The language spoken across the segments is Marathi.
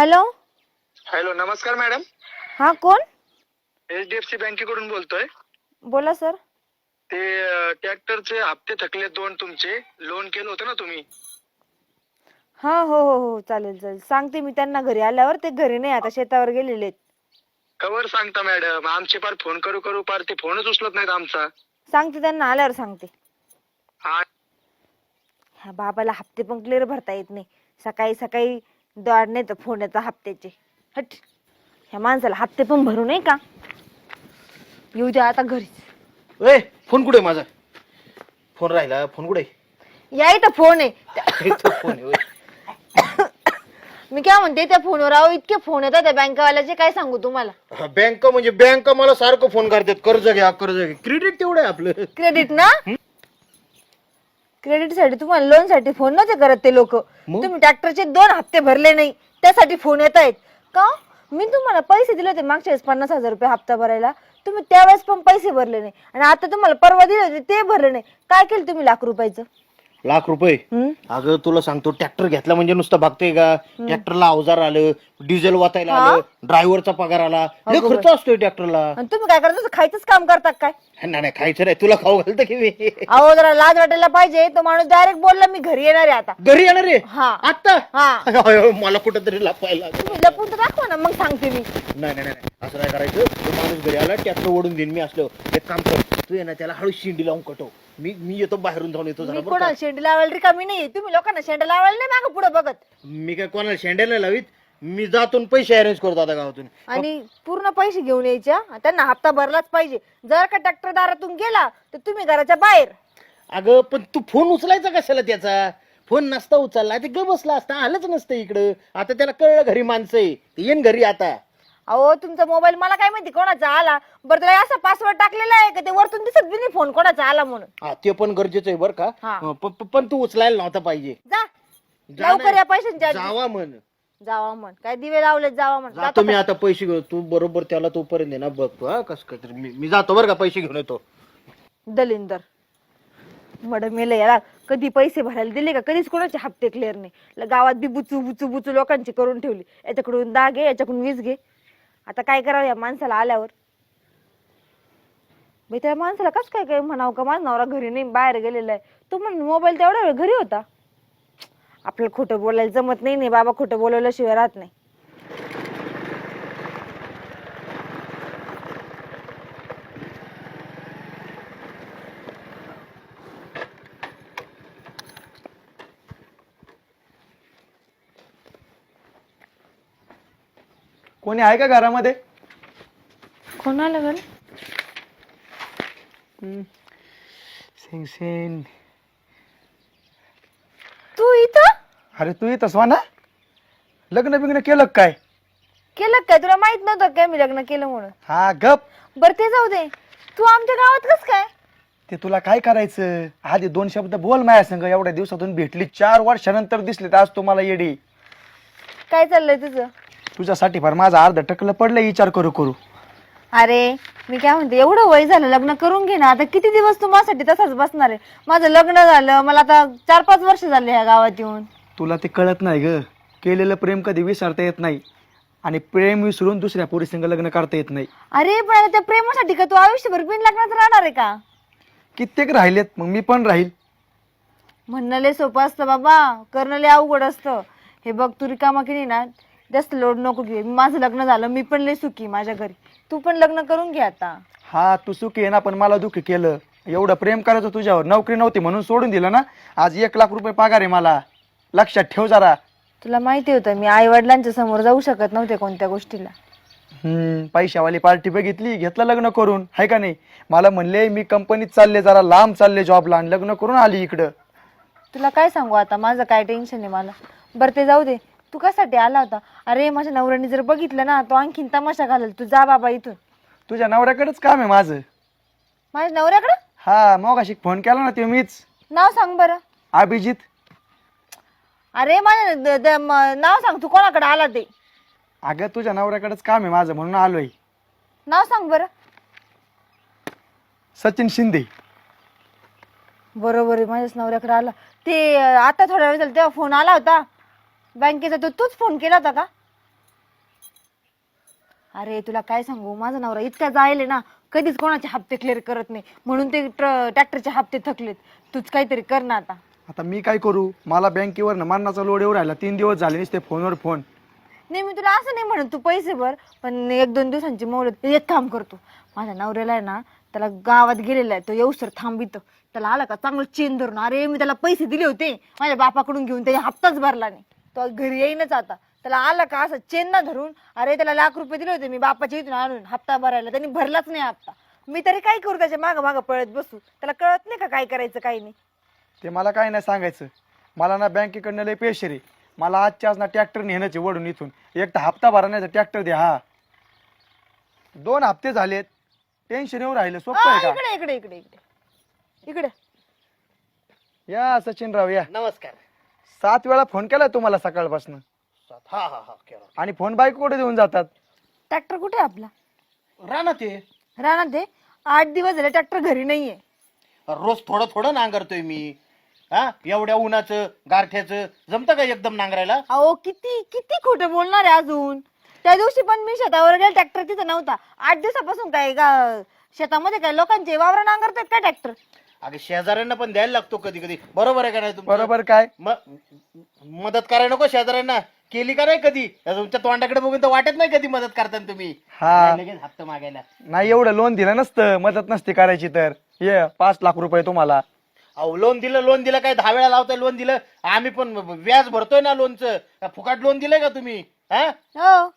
हॅलो? हॅलो नमस्कार मॅडम. हा कोण? एच डी एफ सी बँकेकडून बोलतोय. बोला सर. ते ट्रॅक्टरचे हप्ते थकले दोन तुमचे. लोन केलं होतं ना तुम्ही? हा हो हो हो चालेल चालेल. सांगते मी त्यांना घरी आल्यावर. ते घरी नाही आता शेतावर गेलेले आहेत. कवर सांगता मॅडम. आमचे पार फोन करू करू पार ते फोनच उचलत नाहीत आमचा. सांगते त्यांना आल्यावर सांगते. हा. ह्या बाबाला हप्ते पण क्लिअर भरता येत नाही. सकाळी सकाळी दॉड नाही तर फोन येतात हप्त्याचे. हट. ह्या माणसाला हप्ते पण भरू नये का? येऊ द्या आता घरीच. ए फोन कुठे माझा? फोन राहिला फोन कुठे या इथं फोन आहे. फोन आहे होय. मी काय म्हणते त्या फोनवर अहो इतके फोन येतात त्या बँकावाल्याचे काय सांगू तुम्हाला? हा, बँक म्हणजे बँक मला सारखं फोन करतात. कर्ज घ्या कर्ज घ्या. क्रेडिट तेवढं आहे आपलं. क्रेडिट ना? क्रेडिटसाठी तुम्हाला लोनसाठी फोन नव्हते करत ते लोक. मग? तुम्ही ट्रॅक्टरचे दोन हप्ते भरले नाही. त्यासाठी फोन येत आहेत. का? मी तुम्हाला पैसे दिले होते मागच्या वेळेस पन्नास हजार रुपये हप्ता भरायला. तुम्ही त्यावेळेस पण पैसे भरले नाही. आणि आता तुम्हाला परवा दिले होते ते भरले नाही. काय केलं तुम्ही लाख रुपयाचं? लाख रुपये. हम्म? अगं तुला सांगतो ट्रॅक्टर घेतला म्हणजे नुसतं भागतोय का? ट्रॅक्टरला अवजार आलं डिझेल वाचायला आलं ड्रायव्हरचा पगार आला. लय खर्च असतोय ट्रॅक्टरला. आणि तुम्ही काय करता? खायचंच काम करता काय? नाही नाही खायचं नाही. तुला खाऊ घालतं की मी? अहो जरा लाज वाटायला पाहिजे. तो माणूस डायरेक्ट बोलला मी घरी येणार आहे आता. घरी येणार रे हा. आता हा. मला कुठं तरी लपायला तुम्ही लपून तर दाखवा ना मग सांगते मी. नाही नाही नाही असं नाही करायचं. तो माणूस घरी आला ट्रॅक्टर ओढून देईन मी असलो. एक काम कर तू ये ना त्याला हळू शिंडी लावून कटव. मी मी येतो बाहेरून जाऊन येतो जरा मी बरं का? कोणाला शेंडी लावायला रिकामी नाही तुम्ही लोकांना शेंड लावायला नाही मागं पुढे बघत. मी काय कोणाला शेंड्या नाही लावीत? मी जातून पैसे अरेंज करतो आता गावातून. आणि पूर्ण पैसे घेऊन यायच्या. त्यांना हप्ता भरलाच पाहिजे. जर का ट्रॅक्टर दारातून गेला तर तुम्ही घराच्या बाहेर. अगं पण तू फोन उचलायचा कशाला त्याचा? फोन नसता उचलला. ते ग बसला असता. आलंच नसतं इकडं. आता त्याला कळलं घरी माणसं आहे. ते येईन घरी आता. अहो तुमचा मोबाईल मला काय माहिती कोणाचा आला? बरं त्याला असा पासवर्ड टाकलेला आहे का? ते वरतून दिसत बी नाही फोन कोणाचा आला म्हणून. हा ते पण गरजेचं आहे बरं का. हा. प- प- पण तू उचलायला नव्हता पाहिजे. जा. जा लवकर नाही. या पैशांच्या आधी. जावा म्हण. जावा म्हण. काय दिवे लावले जावा म्हण. जातो जातो मी आता पैसे घेऊ तू बरोबर त्याला तोपर्यंत आहे ना बघ तू हा कस काय तरी मी मी जातो बरं का पैसे घेऊन येतो. दलिंदर. मड मेले याला कधी पैसे भरायला दिले का? कधीच कोणाचे हप्ते क्लिअर नाही. ल- गावात बी बुचू बुचू बुचू लोकांची करून ठेवली. याच्याकडून दहा घे याच्याकडून वीस घे. आता काय करावं या माणसाला आल्यावर? मी त्या माणसाला कस काय काय म्हणावं का? माझा नवरा घरी नाही बाहेर गेलेला आहे. तो म्हण मोबाईल तेवढा वेळ घरी होता. आपल्याला खोटं बोलायला जमत नाही नाही बाबा खोटं बोलवल्याशिवाय राहत नाही. कोणी आहे का घरामध्ये? कोणाला बरं सिंग सिंग. तू इथं? अरे तू येतस ना लग्न बिग्न केलं का काय? केलं काय तुला माहीत नव्हतं काय मी लग्न केलं म्हणून? हा गप. बरं ते जाऊ दे. तू आमच्या गावात कस काय? ते तुला काय करायचं? आधी दोन शब्द बोल माझ्या संग. एवढ्या दिवसातून भेटली चार वर्षानंतर दिसले तर आज तुम्हाला येडी. काय चाललंय तुझं? तुझ्यासाठी फार माझं अर्ध टकलं पडलं विचार करू करू. अरे मी काय म्हणते एवढं वय झालं लग्न करून घे ना. आता किती दिवस तू माझ्यासाठी तसाच बसणार आहे? माझं लग्न झालं मला आता चार पाच वर्ष झाले ह्या गावात येऊन. तुला ते कळत नाही ग. केलेलं प्रेम कधी विसरता येत नाही. आणि प्रेम विसरून दुसऱ्या पोरी संग लग्न करता येत नाही. अरे पण आता त्या प्रेमासाठी का तू आयुष्यभर बिन लग्नात राहणार आहे का? कित्येक राहिलेत मग मी पण राहील. म्हणणं लय सोपं असतं बाबा. करणं लय अवघड असतं. हे बघ तू रिकामा की नाही ना जास्त लोड नको घे माझं लग्न झालं मी पण लय सुखी माझ्या घरी. तू पण लग्न करून घे आता. हा तू सुखी आहे ना पण मला दुःखी केलं. एवढं प्रेम करायचं तुझ्यावर. नोकरी नव्हती म्हणून सोडून दिलं ना. आज एक लाख रुपये पगार आहे मला. लक्षात ठेव जरा. तुला माहिती होतं मी आई वडिलांच्या समोर जाऊ शकत नव्हते कोणत्या गोष्टीला. हम्म पैशावाली पार्टी बघितली घेतलं लग्न करून. हाय का नाही? मला म्हणले मी कंपनीत चालले जरा लांब चालले जॉबला आणि लग्न करून आली इकडं. तुला काय सांगू आता? माझं काय टेन्शन आहे मला. बरं ते जाऊ दे. तू कशासाठी आला होता? अरे माझ्या नवऱ्याने जर बघितलं ना तो आणखीन तमाशा घालेल. तू जा बाबा इथून. तुझ्या नवऱ्याकडेच काम आहे माझं. माझ्या नवऱ्याकडं? हा मग फोन केला ना ते मीच. नाव सांग बरं. अभिजित. अरे माझ्या द- द- म- नाव सांग. तू कोणाकडे आला ते? अगं तुझ्या नवऱ्याकडेच काम आहे माझं म्हणून आलोय. नाव सांग बरं. सचिन शिंदे. बरोबर आहे माझ्याच नवऱ्याकडे आला. ते अं, आता थोड्या वेळ झाला तेव्हा फोन आला होता. बँकेचा तो तूच फोन केला होता का? अरे तुला काय सांगू? माझा नवरा इतका जायले ना कधीच कोणाचे हप्ते क्लिअर करत नाही. म्हणून ते ट्रॅक्टरचे हप्ते थकलेत. तूच काहीतरी कर ना आता. आता मी काय करू? मला बँकेवर न मारण्याचा लोड येऊ राहिला तीन दिवस झाले नसते फोनवर फोन. नाही मी तुला असं नाही म्हणत तू पैसे भर पण एक दोन दिवसांची मोडत एक काम करतो माझ्या नवऱ्याला आहे ना त्याला गावात गेलेला आहे तो येऊसर थांबित. त्याला आला का चांगलं चेन धरून? अरे मी त्याला पैसे दिले होते. माझ्या बापाकडून घेऊन त्याने हप्ताच भरला नाही. तो घरी येईनच आता. त्याला आला का असं चेन ना धरून? अरे त्याला लाख रुपये दिले होते मी बापाच्या इथून आणून. हप्ता भरायला. त्यांनी भरलाच नाही हप्ता. मी तरी काय करू त्याच्या मागं मागं पळत बसू? त्याला कळत नाही का काय करायचं काय नाही? ते मला काय नाही सांगायचं. मला ना बँकेकडनं लय पैसे रे. मला आजच्या आज ना ट्रॅक्टर नेण्याचे वडून इथून. एक तर हप्ता भरण्याचा ट्रॅक्टर द्या हा. दोन हप्ते झालेत. टेन्शन येऊ राहिलं. सोपं आहे का? इकडे इकडे इकडे इकडे. इकडे. या सचिनराव या. नमस्कार. सात वेळा फोन केलाय तुम्हाला सकाळपासून. हा हा हा केला. आणि फोन बाईक कुठे देऊन जातात? ट्रॅक्टर कुठे आहे आपला? राणा ते राणा ते आठ दिवस झाले ट्रॅक्टर घरी नाहीये. रोज थोडं थोडं नांगरतोय मी. हा? एवढ्या उन्हाचं गारठ्याचं जमतं का एकदम नांगरायला? अहो किती किती खोटं बोलणार आहे अजून? त्या दिवशी पण मी शेतावर गेला ट्रॅक्टर तिथं नव्हता. आठ दिवसापासून काय का शेतामध्ये काय लोकांचे वावर नांगरतात काय ट्रॅक्टर? अगं शेजाऱ्यांना पण द्यायला लागतो कधी कधी बरोबर आहे का नाही तुमचं? बरोबर काय? म- मदत करायला नको शेजाऱ्यांना. केली का नाही कधी? तुमच्या तोंडाकडे बघून तर वाटत नाही कधी मदत करताना तुम्ही. हा. नाही लगेच हप्ता मागायला. नाही एवढं लोन दिलं नसतं. मदत नसती करायची तर. ये पाच लाख रुपये तुम्हाला. अहो लोन दिलं लोन दिलं काय दहा वेळा लावताय लोन दिलं? आम्ही पण व्याज भरतोय ना लोनचं फुकाट लोन दिलंय का तुम्ही? हा? हो.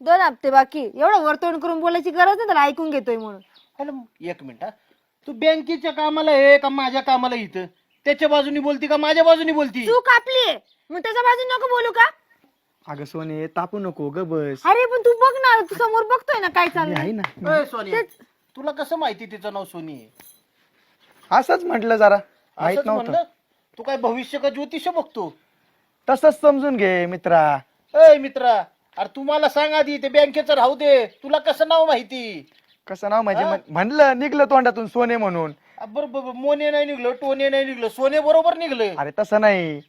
दोन हप्ते बाकी. एवढं वर्तवण करून बोलायची गरज नाही त्याला ऐकून घेतोय म्हणून. हॅलो एक मिनिट हा. तू बँकेच्या कामाला आहे का माझ्या कामाला इथं? त्याच्या बाजूनी बोलती का माझ्या बाजूनी बोलती? आपली आहे. मग त्याच्या बाजून नको बोलू का? अगं सोने तापू नको ग बस. अरे पण तू बघ ना तू समोर बघतोय ना काय मी आहे चाललंय ना. ए, सोनी तुला कसं माहिती तिचं नाव सोनी आहे? असंच म्हटलं जरा. माहीत असंच नव्हतं. म्हणलं? तू काय भविष्य का ज्योतिष बघतो? तसंच समजून घे मित्रा. अय मित्रा अरे तुम्हाला सांग आधी ते बँकेचं राहू दे. तुला कसं नाव माहिती? कसं नाव म्हणजे म्हण- म्हणलं निघलं तोंडातून सोने म्हणून. अ, बरं बरं, मोने नाही निघलं टोने नाही निघलं सोने बरोबर निघलं. अरे तसं नाही.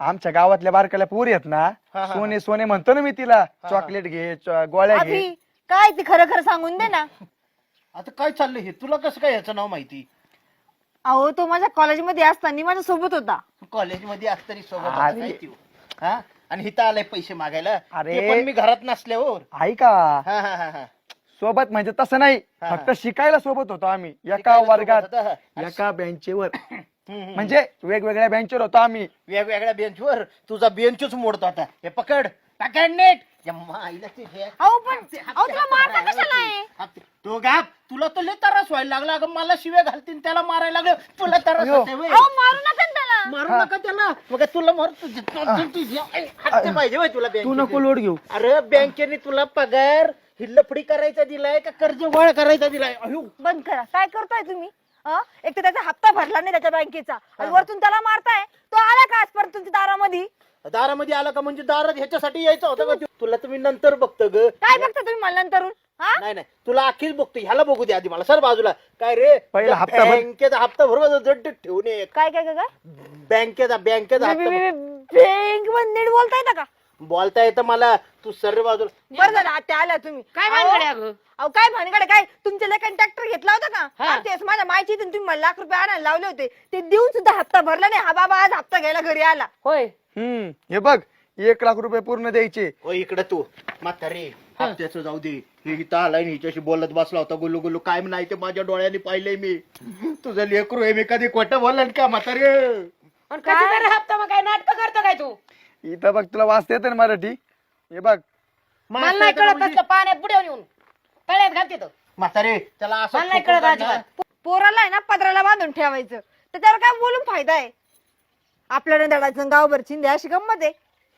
आमच्या गावातल्या बारकाल्या पोरी आहेत ना हा, हा. सोने सोने म्हणतो ना मी तिला चॉकलेट घे च- गोळ्या घे. अभि काय ते खरं खरं सांगून दे ना. आता काय चाललंय हे? तुला कसं काय ह्याचं नाव माहिती? अहो तो माझ्या कॉलेजमध्ये असताना माझ्या सोबत होता. कॉलेजमध्ये असतरी सोबत अरे. होता काय त्यो? हा? आणि हिथं आलाय पैसे मागायला. अरे. ते पण मी घरात नसल्यावर. ऐका. हा हा हा हा. सोबत म्हणजे तसं नाही. हा. फक्त शिकायला सोबत होतो आम्ही. एका शिकायला सोबत वर्गात होता. एका बेंचेवर. हम्म. म्हणजे वेगवेगळ्या बेंचवर होतो आम्ही. वेगवेगळ्या बेंचवर. तुझा बेंचच मोडतो आता. हे पकड. पकड नेट. या माईला ते हे- अहो पण अहो तुला मारता कशाला आहे? हप्ते- तो गाप. तुला तर लय त्रास व्हायला लागला. अगं मला शिव्या घालतील त्याला मारायला लागलं. तुला त्रास अयो. होतोय व्हय. अहो मारू नका ना त्याला. मारू नका त्याला. मग तुला मार तुझी- हप्ते पाहिजे व्हय तुला तू. नको लोड घेऊ. अरे बँकेने तुला पगार हिल्लफडी करायचा दिलाय का कर्ज वळ करायचा दिलाय? अयो. बंद करा. काय करताय तुम्ही? अं? एक तर त्याचा हप्ता भरला नाही त्याच्या बँकेचा. आणि वरतून त्याला मारताय. तो आला का आजपर्यंत तुमच्या दारामध्ये? दारामध्ये आला का म्हणजे दारात ह्याच्यासाठी यायचं होतं का? तू? तुला तुम्ही नंतर बघतो ग. काय बघता तुम्ही मला नंतरून? हा? नाही नाही. तुला अखेर बघतो. ह्याला बघू दे आधी मला. सर बाजूला. काय रे? पहिला हप्ता भर. बँकेचा हप्ता भरवा जड ठेवून ये. काय काय काय काय? बँकेचा बँकेचा हप्ता भर- बँकमध्ये नीट बोलता येतं का? बोलता येतं मला. तू सर्व बाजूला बरं झालं आता आल्या तुम्ही. काय अहो, भानगड आहे अगं? अहो काय भानगड? आहे? काय? तुमच्या लेखाने ट्रॅक्टर घेतला होता का? हा. हा, तेच माझ्या माहिती तुम्ही मला लाख रुपये आणायला लावले होते. ते देऊन सुद्धा हप्ता भरला नाही. हा बाबा आज हप्ता घ्यायला घरी आला. होय. हम्म हे बघ एक लाख रुपये पूर्ण द्यायचे. ओ इकडे तू. म्हातारे हप्त्याचं जाऊ दे. हे इथं आलाय आणि हिच्याशी बोलत बसला होता. गुलू गुलू काय नाही ते माझ्या डोळ्याने पाहिलंय मी. तुझं लेकरू आहे मी कधी खोटं बोलन का म्हातारे? आणि कधी जरा हप्ता मग काय नाटक करतो काय तू? इथं बघ तुला वाचता येतं ना मराठी. हे बघ. मला नाही कळत असलं पाण्यात बुड्यावर येऊन. तळ्यात घालते तो. म्हातारे त्याला असं मला नाही कळत. पोराला आहे ना पदराला बांधून ठेवायचं. त्याच्यावर काय बोलून फायदा आहे? आपल्याला दडाचं गावभर चिंध्या अशी गंमत आहे.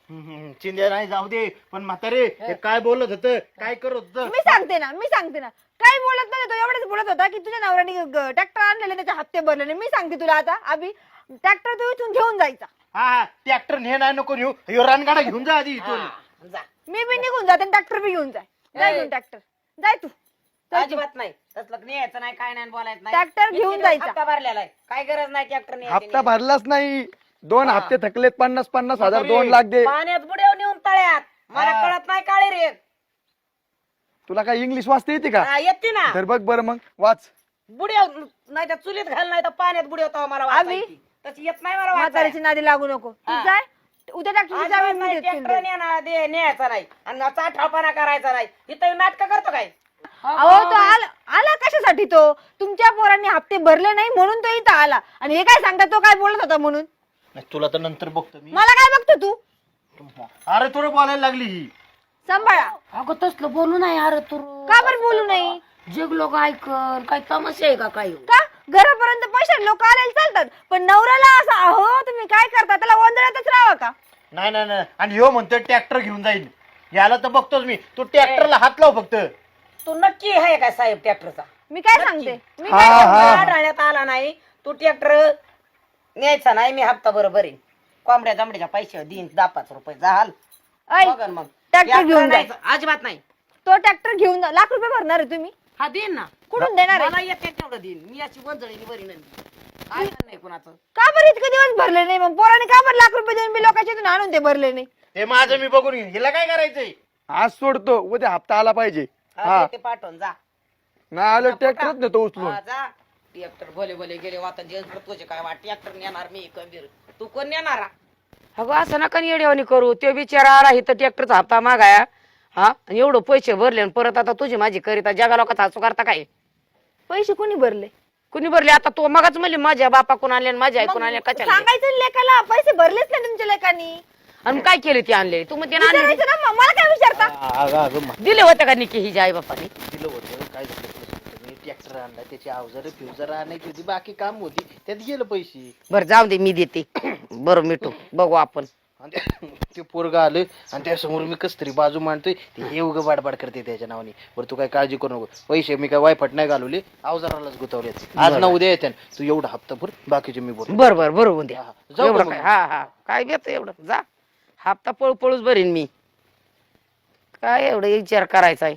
हम्म, हम्म, चिंध्या नाही जाऊ दे. पण म्हातारे हे. काय बोलत होतं? काय करत होतं? मी सांगते ना मी सांगते ना. काही बोलत नाही तो एवढंच बोलत होता की तुझ्या नवऱ्याने ट्रॅक्टर आणलेले त्याचे हप्ते भरले नाही. मी सांगते तुला आता अभि. ट्रॅक्टर तू इथून घेऊन जायचा. हा ट्रॅक्टर ने नाही नको घेऊ ह्यो रणगाडा घेऊन जा आधी इथून. हा, जा. मी बी निघून जाते ट्रॅक्टर बी घेऊन जाय. जाय ए. घेऊन ट्रॅक्टर जाय तू. जाय तू. अजिबात नाही. तसलं न्यायचं नाही काय नाही बोलायचं नाही. ट्रॅक्टर घेऊन दिवस जायचा. हप्ता भरलेला आहे. काय गरज नाही ट्रॅक्टर हप्ता भरलाच नाही. दोन हप्ते थकलेत पन्नास पन्नास हजार दोन लाख दे. पाण्यात बुड्यावर नेऊन तळ्यात. मला हा. कळत नाही काळे रे. तुला काय इंग्लिश वाचता येते का? हा, येते ना. तर बघ बरं मग. वाच. बुड्या नाही तर चुलीत घाल नाही तर पाण्यात बुड्या मला आम्ही? वाचायची. तशी येत नाही मला म्हाताऱ्याची नादी लागू नको. तू हा. जाय. उद्या मी देत ट्रॅक्टर न्यायचा न्यायचा नाही. आणि चाठापणा करायचा नाही. इथं नाटक करतो काय? अहो तो आला आला कशासाठी तो? तुमच्या पोरांनी हप्ते भरले नाही म्हणून तो इथं आला. आणि हे काय सांगता तो काय बोलत होता म्हणून? नाही, तुला तर नंतर बघतो मी. मला काय बघतो तू? अरे तुला बोलायला लागली ही. सांभाळा. अगं तसलं बोलू नाही अरे तू. का बरं बोलू नाही? जग लोक ऐकल. काय तमाशा आहे का काय? का? घरापर्यंत पैसे लोक आलेले चालतात. पण नवऱ्याला असा अहो तुम्ही काय करता? त्याला वंदळ्यातच राहावं का? नाही नाही नाही. आणि ह्यो म्हणतोय ट्रॅक्टर घेऊन जाईल याला तर बघतोच मी. तू ट्रॅक्टरला हात लाव फक्त. तू नक्की आहे काय साहेब ट्रॅक्टरचा? मी काय सांगते? मी हा काय हा. राहण्यात आला नाही. तू ट्रॅक्टर न्यायचा नाही मी हप्ता बरोबर आहे. कोंबड्या जांबड्याच्या पैसे देईन दहा पाच रुपये. झाल ऐक, मग. ट्रॅक्टर घेऊन जा. न्यायचा, अजिबात नाही. तो ट्रॅक्टर घेऊन जा. लाख रुपये भरणार आहे तुम्ही? हा देईन ना. कुठून देणार आहे? मला येते तेवढं देईन. मी अशी वंजळीने बरी नाही नाही कुणाचं. का बरं इतके दिवस भरले नाही? मग पोराने का बरं लाख रुपये देऊन मी लोकांच्या इथून आणून ते भरले नाही? ते माझं मी बघून घेईन. हिला काय करायचंय? आज सोडतो. उद्या हप्ता आला पाहिजे. हा, हा. ते पाठवून जा. नाही आलं ट्रॅक्टरच नेतो उचलून. हा, जा. ट्रॅक्टर भले भले गेले वाता जे तुझे काय वाट? ट्रॅक्टर नेणार मी कबीर. तू कोण नेणार? अगं असं नका येड्यावानी करू. ते बिचारा आला इथं ट्रॅक्टरचा हप्ता मागाया. हा? आणि एवढं पैसे भरले आणि परत आता तुझी माझी करीता जगा लोकांचा हसू करता काय? पैसे कोणी भरले? कुणी भरले? आता तो मगाच म्हणले माझ्या बापा कोण आणले आणि माझ्या आई कोण आणले कशाला आणले? सांगायचं ना लेकाला पैसे भरलेच नाही तुमच्या लेकानी. आणि काय केले ते आणले? तू म्हणजे आणले विचारायचं ना मग, मला काय विचारता? अगं अगं मा- दिले होते का निकी हिच्या आई बापाने दिलं होतं काय झालं मी ट्रॅक्टर आणला त्याची अवजार फ्युजर आणायची होती बाकी काम होती त्यात गेलं पैसे. बर जाऊ दे मी देते. बरं मिठू बघू आपण. आणि ते- पोरग आलं आणि त्यासमोर मी कस तरी बाजू मांडतोय. ते हे उगं बाडबाड करते त्याच्या नावाने. बरं तू काय काळजी करू नको. पैसे मी काय वायफट नाही घालवले. अवजारालाच गुतवले आज ना उद्या येते तू एवढा हप्ता भर बाकीचे मी बोल बर बर बरोबर द्या. हा, जाऊ का एवढं मग? काय हा हा. काय घेत एवढं? जा. हप्ता पळू पळूच भरीन मी. काय एवढं विचार करायचा आहे